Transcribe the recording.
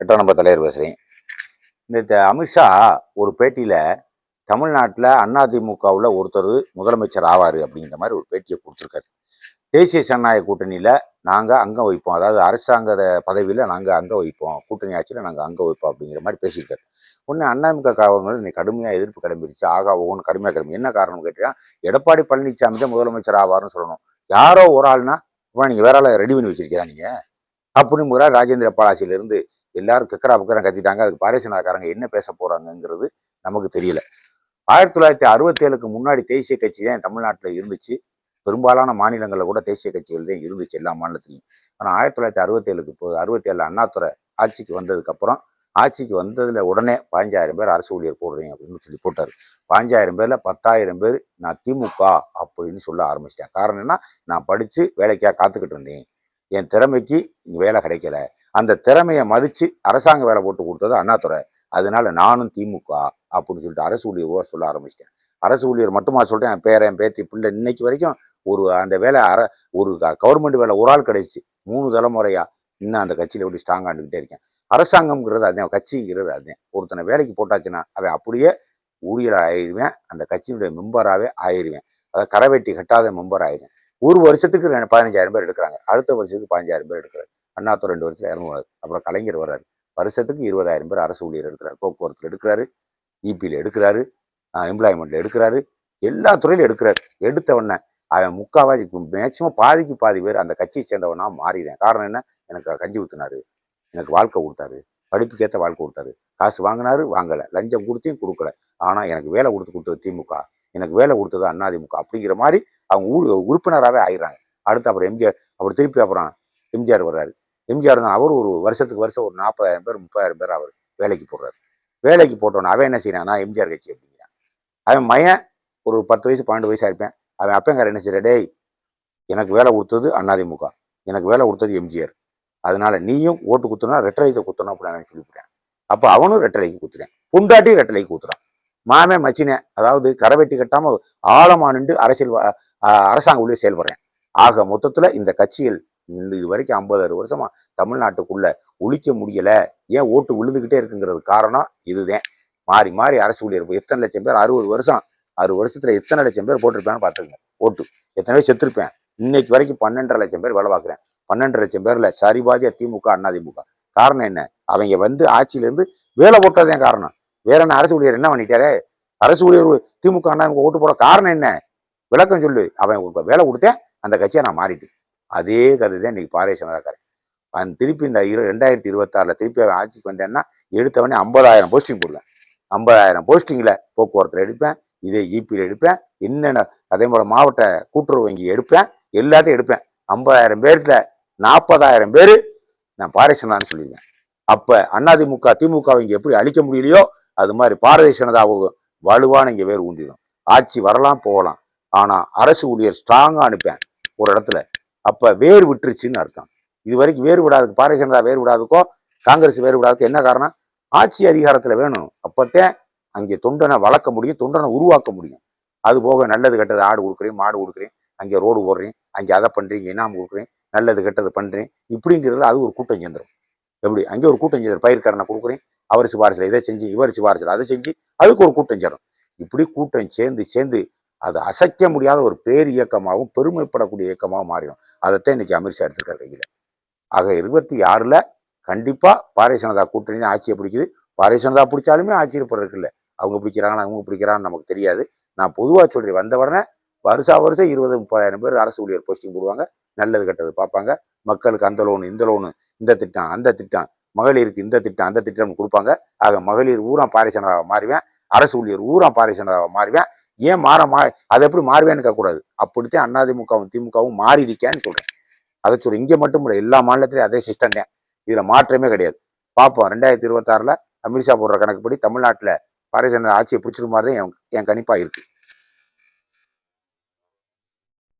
எட்டாம் நம்பர் தலைவர் பேசுகிறேன் இந்த அமித்ஷா ஒரு பேட்டியில் தமிழ்நாட்டில் அதிமுகவில் ஒருத்தர் முதலமைச்சர் ஆவார் அப்படிங்கிற மாதிரி ஒரு பேட்டியை கொடுத்துருக்காரு. தேசிய ஜனநாயக கூட்டணியில் நாங்கள் அங்கே வைப்போம். அதாவது அரசாங்க பதவியில் நாங்கள் அங்கே வைப்போம். கூட்டணி ஆட்சியில் நாங்கள் அங்கே வைப்போம் அப்படிங்கிற மாதிரி பேசியிருக்காரு. ஒன்று அதிமுக காவல்கள் இன்னைக்கு கடுமையாக எதிர்ப்பு கிளம்பிடுச்சு. ஆகா ஒவ்வொன்று கடுமையாக கிளம்பி. என்ன காரணம் கேட்டீங்கன்னா எடப்பாடி பழனிசாமி தான் முதலமைச்சர் ஆவார்னு சொல்லணும். யாரோ ஒரு ஆள்னா இப்போ நீங்கள் வேற ஆளை ரெடி பண்ணி வச்சிருக்கிறா நீங்கள் அப்படின்னு முறை ராஜேந்திர பாலாசியிலிருந்து எல்லாரும் கக்கரா பக்கரம் கத்திட்டாங்க. அதுக்கு பாரேசனாக்காரங்க என்ன பேச போறாங்கங்கிறது நமக்கு தெரியல. ஆயிரத்தி தொள்ளாயிரத்தி அறுபத்தி ஏழுக்கு முன்னாடி தேசிய கட்சி தான் தமிழ்நாட்டில் இருந்துச்சு. பெரும்பாலான மாநிலங்களில் கூட தேசிய கட்சிகள் தான் இருந்துச்சு எல்லா மாநிலத்திலையும். ஆனால் ஆயிரத்தி தொள்ளாயிரத்தி அறுபத்தி ஏழுக்கு இப்போ அறுபத்தி ஏழு ஆட்சிக்கு வந்ததுக்கப்புறம் ஆட்சிக்கு வந்ததுல உடனே பாஞ்சாயிரம் பேர் அரசு ஊழியர் போடுறீங்க அப்படின்னு சொல்லி போட்டார். பாஞ்சாயிரம் பேரில் பத்தாயிரம் பேர் நான் திமுக அப்படின்னு சொல்ல ஆரம்பிச்சிட்டேன். காரணம் என்ன? நான் படிச்சு வேலைக்காக காத்துக்கிட்டு இருந்தேன். என் திறமைக்கு வேலை கிடைக்கல. அந்த திறமையை மதித்து அரசாங்க வேலை போட்டு கொடுத்தது அண்ணாதுரை. அதனால நானும் திமுக அப்படின்னு சொல்லிட்டு அரசு ஊழியர் சொல்ல ஆரம்பிச்சிட்டேன். அரசு ஊழியர் மட்டுமா சொல்கிறேன் என் பேரன் பேத்தி பிள்ளை இன்னைக்கு வரைக்கும் ஒரு அந்த வேலை அர ஒரு கவர்மெண்ட் வேலை ஒரு ஆள் கிடைச்சு. மூணு தலைமுறையா இன்னும் அந்த கட்சியில் எப்படி ஸ்ட்ராங்காக இருந்துகிட்டே இருக்கேன். அரசாங்கம்ங்கிறது அதான் கட்சிங்கிறது அதான். ஒருத்தனை வேலைக்கு போட்டாச்சுன்னா அவன் அப்படியே ஊழியர் ஆயிடுவேன் அந்த கட்சியினுடைய மெம்பராகவே ஆயிடுவேன். அதாவது கரைவெட்டி கட்டாத மெம்பர் ஆயிடுவேன். ஒரு வருஷத்துக்கு ரெண்டு- பதினஞ்சாயிரம் பேர் எடுக்கிறாங்க. அடுத்த வருஷத்துக்கு பதினஞ்சாயிரம் பேர் எடுக்கிறாரு. அண்ணாத்தூர் ரெண்டு வருஷத்துல இறங்குவார். அப்புறம் கலைஞர் வர்றாரு. வருஷத்துக்கு இருபதாயிரம் பேர் அரசு ஊழியர் எடுக்கிறாரு. போக்குவரத்தில் எடுக்கிறாரு. இபியில் எடுக்கிறாரு. எம்ப்ளாய்மெண்ட்ல எடுக்கிறாரு. எல்லா துறையிலும் எடுக்கிறாரு. எடுத்தவுடனே அவன் முக்காவாசி மேக்சிமம் பாதிக்கு பாதி பேர் அந்த கட்சியை சேர்ந்தவனா மாறிடுறேன் காரணம் என்ன? எனக்கு கஞ்சி ஊத்துனாரு. எனக்கு வாழ்க்கை கொடுத்தாரு. படிப்புக்கேற்ற வாழ்க்கை கொடுத்தாரு. காசு வாங்கினாரு வாங்கலை. லஞ்சம் கொடுத்தையும் கொடுக்கல. ஆனால் எனக்கு வேலை கொடுத்து கொடுத்தது திமுக. எனக்கு வேலை கொடுத்தது அதிமுக அப்படிங்கிற மாதிரி அவங்க ஊ உறுப்பினராகவே ஆயிடுறாங்க. அடுத்து அப்புறம் எம்ஜிஆர் அப்புறம் திருப்பி அப்புறம் எம்ஜிஆர் வர்றாரு. எம்ஜிஆர் தான் அவர் ஒரு வருஷத்துக்கு வருஷம் ஒரு நாற்பதாயிரம் பேர் முப்பதாயிரம் பேர் அவர் வேலைக்கு போடுறாரு. வேலைக்கு போட்டோன்னு அவன் என்ன செய்யறான்னா எம்ஜிஆர் கட்சி அப்படிங்கிறான். அவன் மையன் ஒரு பத்து வயசு பன்னெண்டு வயசா இருப்பேன் அவன் அப்பங்கார் என்ன செய்யற டேய் எனக்கு வேலை கொடுத்தது அதிமுக எனக்கு வேலை கொடுத்தது எம்ஜிஆர் அதனால நீயும் ஓட்டு குத்துனா ரெட்டலைக்கு குத்தணும் அப்படின்னு அவன் சொல்லிவிட்டேன் அப்போ அவனும் ரெட்டலைக்கு குத்துறேன். புண்டாட்டி ரெட்டலைக்கு குத்துறான். மாமே மச்சினே அதாவது கரவெட்டி கட்டாமல் ஆழமாக நின்று அரசியல் அரசாங்க உள்ளே செயல்படுறேன். ஆக மொத்தத்தில் இந்த கட்சிகள் இது வரைக்கும் ஐம்பது அறுபது வருஷமா தமிழ்நாட்டுக்குள்ள ஒழிக்க முடியல. ஏன் ஓட்டு விழுந்துக்கிட்டே இருக்குங்கிறது காரணம் இதுதான். மாறி மாறி அரசு ஊழியர் போய் எத்தனை லட்சம் பேர் அறுபது வருஷம் அறுபது வருஷத்துல எத்தனை லட்சம் பேர் போட்டிருப்பேன்னு பாத்துக்கங்க ஓட்டு. எத்தனை பேர் செத்துருப்பேன். இன்னைக்கு வரைக்கும் பன்னெண்டரை லட்சம் பேர் வேலை பார்க்குறேன். பன்னெண்டு லட்சம் பேர்ல சரிபாதியா திமுக அதிமுக காரணம் என்ன? அவங்க வந்து ஆட்சியிலேருந்து வேலை போட்டதே காரணம். வேற என்ன அரசு ஊழியர் என்ன பண்ணிட்டாரு? அரசு ஊழியர் திமுக அதிமுக ஓட்டு போட காரணம் என்ன? விளக்கம் சொல்லு. அவன் வேலை கொடுத்தேன். அந்த கட்சியை நான் மாறிட்டேன். அதே கதை தான் இன்னைக்கு பாரதிய ஜனதாக்காரன் அந்த திருப்பி இந்த இரு ரெண்டாயிரத்தி இருபத்தாறுல திருப்பி அவன் ஆட்சிக்கு வந்தேன்னா எடுத்தவனே ஐம்பதாயிரம் போஸ்டிங் போடுவேன். ஐம்பதாயிரம் போஸ்டிங்கில் போக்குவரத்தில் எடுப்பேன். இதே இபியில் எடுப்பேன். என்னென்ன அதே போல் மாவட்ட கூட்டுறவு வங்கி எடுப்பேன். எல்லாத்தையும் எடுப்பேன். ஐம்பதாயிரம் பேர்ல நாற்பதாயிரம் பேர் நான் பாரதிய சொல்லியிருந்தேன். அப்போ அதிமுக திமுக இங்கே எப்படி அழிக்க முடியலையோ அது மாதிரி பாரதிய ஜனதாவுக்கும் வலுவான இங்கே வேறு ஊன்றிடும். ஆட்சி வரலாம் போகலாம். ஆனால் அரசு ஊழியர் ஸ்ட்ராங்காக அனுப்பேன் ஒரு இடத்துல. அப்போ வேர் விட்டுருச்சுன்னு அர்த்தம். இது வரைக்கும் வேறு விடாதுக்கு பாரதிய ஜனதா வேறு விடாதுக்கோ காங்கிரஸ் வேறு விடாதுக்கு என்ன காரணம்? ஆட்சி அதிகாரத்தில் வேணும். அப்போத்தான் அங்கே தொண்டனை வளர்க்க முடியும் தொண்டனை உருவாக்க முடியும். அது போக நல்லது கெட்டது ஆடு கொடுக்குறேன் மாடு கொடுக்குறேன் அங்கே ரோடு போடுறேன் அங்கே அதை பண்ணுறீங்க இனாம் கொடுக்குறேன் நல்லது கெட்டது பண்ணுறேன் இப்படிங்கிறதுல அது ஒரு கூட்டம் சேர்ந்துடும் எப்படி? அங்கே ஒரு கூட்டம் சேர்ந்து பயிர் கடனை கொடுக்குறேன் அவர் சிபாரிசில் இதை செஞ்சு இவர் சிபாரிசில் அதை செஞ்சு அதுக்கு ஒரு கூட்டம் சேரும். இப்படி கூட்டம் சேர்ந்து சேர்ந்து அது அசைக்க முடியாத ஒரு பேர் இயக்கமாகவும் பெருமைப்படக்கூடிய இயக்கமாகவும் மாறிடும். அதைத்தான் இன்னைக்கு அமித்ஷா எடுத்திருக்காரு கையில். ஆக இருபத்தி ஆறில் கண்டிப்பாக பாரதிய ஜனதா கூட்டணி தான் ஆட்சியை பிடிக்குது. பாரதிய ஜனதா பிடிச்சாலுமே ஆட்சியில் போடுறதுக்கு இல்லை. அவங்க பிடிக்கிறாங்களா அவங்க பிடிக்கிறான்னு நமக்கு தெரியாது. நான் பொதுவாக சொல்றேன் வந்த உடனே வருஷா வருஷம் இருபது முப்பதாயிரம் பேர் அரசு ஊழியர் போஸ்டிங் போடுவாங்க. நல்லது கெட்டது பார்ப்பாங்க. மக்களுக்கு அந்த லோனு இந்த லோனு இந்த திட்டம் அந்த திட்டம் மகளிருக்கு இந்த திட்டம் அந்த திட்டம்னு கொடுப்பாங்க. ஆக மகளிர் ஊரா பாரிசனதாக மாறுவேன் அரசு ஊழியர் ஊரா பாரிசனதாக மாறுவேன். ஏன் மாற மா அதை எப்படி மாறுவேன்னு கேட்கக்கூடாது. அப்படித்தான் அதிமுகவும் திமுகவும் மாறி இருக்கேன்னு சொல்கிறேன் அதை சொல்றேன். இங்கே மட்டும் இல்லை எல்லா மாநிலத்திலையும் அதே சிஸ்டம் தான். இதில் மாற்றமே கிடையாது. பார்ப்போம். ரெண்டாயிரத்தி இருபத்தாறுல அமித்ஷா போடுற கணக்குப்படி தமிழ்நாட்டில் பாரதிய ஜனதா ஆட்சியை பிடிச்சிருக்க மாதிரி தான் என் என் கணிப்பாக இருக்குது